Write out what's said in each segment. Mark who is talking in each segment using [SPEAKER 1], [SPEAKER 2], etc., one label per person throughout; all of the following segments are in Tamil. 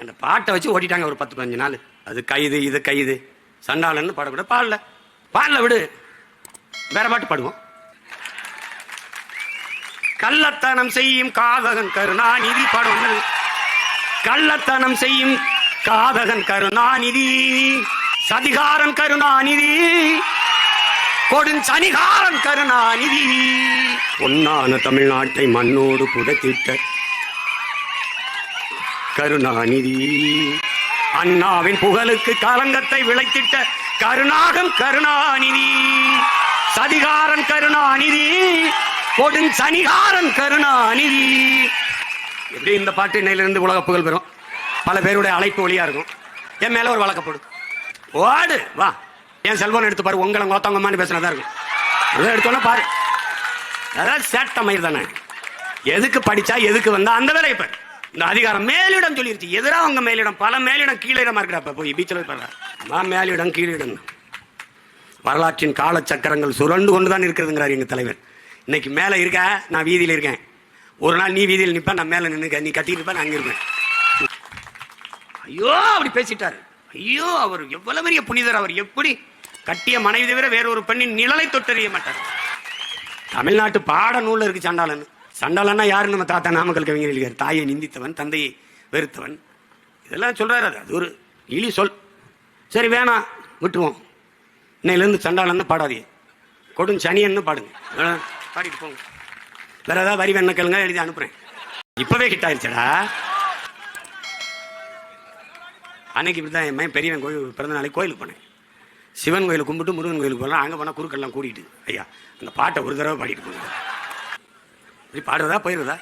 [SPEAKER 1] அந்த பாட்டை வச்சு ஓட்டிட்டாங்க ஒரு பத்து பதினஞ்சு நாள். அது கைது இது கைது. சண்டாளன்னு பாடக்கூட பாடல. பாடல விடு. வேற பாட்டு பாடுவோம். கள்ளத்தனம் செய்யும் காதகன் கருணாநிதி பாடுவோம் கள்ளத்தனம் செய்யும் காதகன் கருணாநிதி சதிகாரன் கருணாநிதி கொடுஞ்சனிகாரன் கருணாநிதி. பொன்னான தமிழ்நாட்டை மண்ணோடு புதைத்திட்ட கருணாநிதி. அண்ணாவின் புகழுக்கு களங்கத்தை விளைத்திட்ட கருணாகம் கருணாநிதி. சதிகாரன் கருணாநிதி கொடுஞ்சனிகாரன் கருணாநிதி. எப்படி இந்த பாட்டு இன்னையிலிருந்து உலக புகழ் பெறும்? பல பேருடைய அழைப்பு ஒளியா இருக்கும். என் மேல ஒரு வழக்கப்படும் ஓடு வா. என் செல்போன் எடுத்து பாரு உங்களை கோத்தவங்கம்மான்னு பேசுனதா இருக்கும். அதை எடுத்தோன்னா பாரு. அதாவது சேட்ட மயிர் தானே எதுக்கு படிச்சா எதுக்கு வந்தா அந்த வேலையை பாரு. இந்த அதிகாரம் மேலிடம் சொல்லிருச்சு. எதிராக அவங்க மேலிடம் பல மேலிடம் கீழிடமா இருக்கிறப்ப போய் பீச்சில் பாரு மேலிடம் கீழிடம். வரலாற்றின் காலச்சக்கரங்கள் சுரண்டு கொண்டு தான் இருக்கிறதுங்கிறார் எங்கள் தலைவர். இன்னைக்கு மேலே இருக்க நான் வீதியில் இருக்கேன். ஒரு நாள் நீ வீதியில் நிற்பேன் நான் மேலே நின்று நீ கட்டிட்டு இருப்பேன் நான் அங்கே இருப்பேன். ஐயோ அப்படி பேசிட்டாரு. ஐயோ அவர் எவ்வளவு பெரிய புனிதர் அவர் எப்படி கட்டிய மனைவி தவிர வேறொரு பெண்ணின் நிழலை தொட்டறிய மாட்டார். தமிழ்நாட்டு பாட நூல்ல இருக்கு சண்டாளன்னு. சண்டாளன்னா யாரு நம்ம தாத்தா நாமக்கல் கவிஞர் எழுதியார். தாயை நிந்தித்தவன் தந்தையை வெறுத்தவன். இதெல்லாம் சொல்கிறாரு அது அது ஒரு இழி சொல். சரி வேணாம் விட்டுருவோம். இன்னையிலேருந்து சண்டாளன்னு பாடாதீங்க. கொடும் சனியன்னு பாடுங்க. பாடிட்டு போங்க. வேற ஏதாவது வரி வேணும் கேளுங்க எழுதி அனுப்புகிறேன் இப்போவே ஹிட் ஆயிருச்சடா. அன்னைக்கு இப்படி தான் என் மகன் பெரியவன் கோயில் பிறந்த நாளைக்கு கோயிலுக்கு போனேன். சிவன் கோயிலுக்கு கும்பிட்டு முருகன் கோயிலுக்கு போகலாம் அங்கே போனால் குறுக்கெல்லாம் கூட்டிகிட்டு ஐயா அந்த பாட்டை ஒரு தடவை பாடிட்டு போங்க. இப்படி பாடுறதா போயிருதா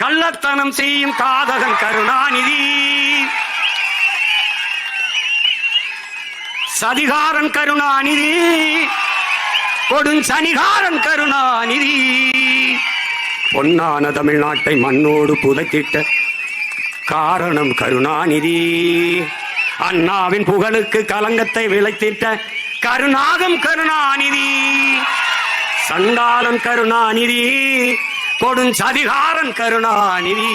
[SPEAKER 1] கள்ளத்தனம் செய்யும் காதகன் கருணாநிதி. சதிகாரன் கருணாநிதி. கொடுஞ்சனிகாரன் கருணாநிதி. பொன்னான தமிழ்நாட்டை மண்ணோடு புதைத்திட்ட காரணம் கருணாநிதி. அண்ணாவின் புகழுக்கு கலங்கத்தை விளைத்திட்ட கருணாகம் கருணாநிதி. சண்டாளன் கருணாநிதி கொடுஞ்சதிகாரன் கருணாநிதி.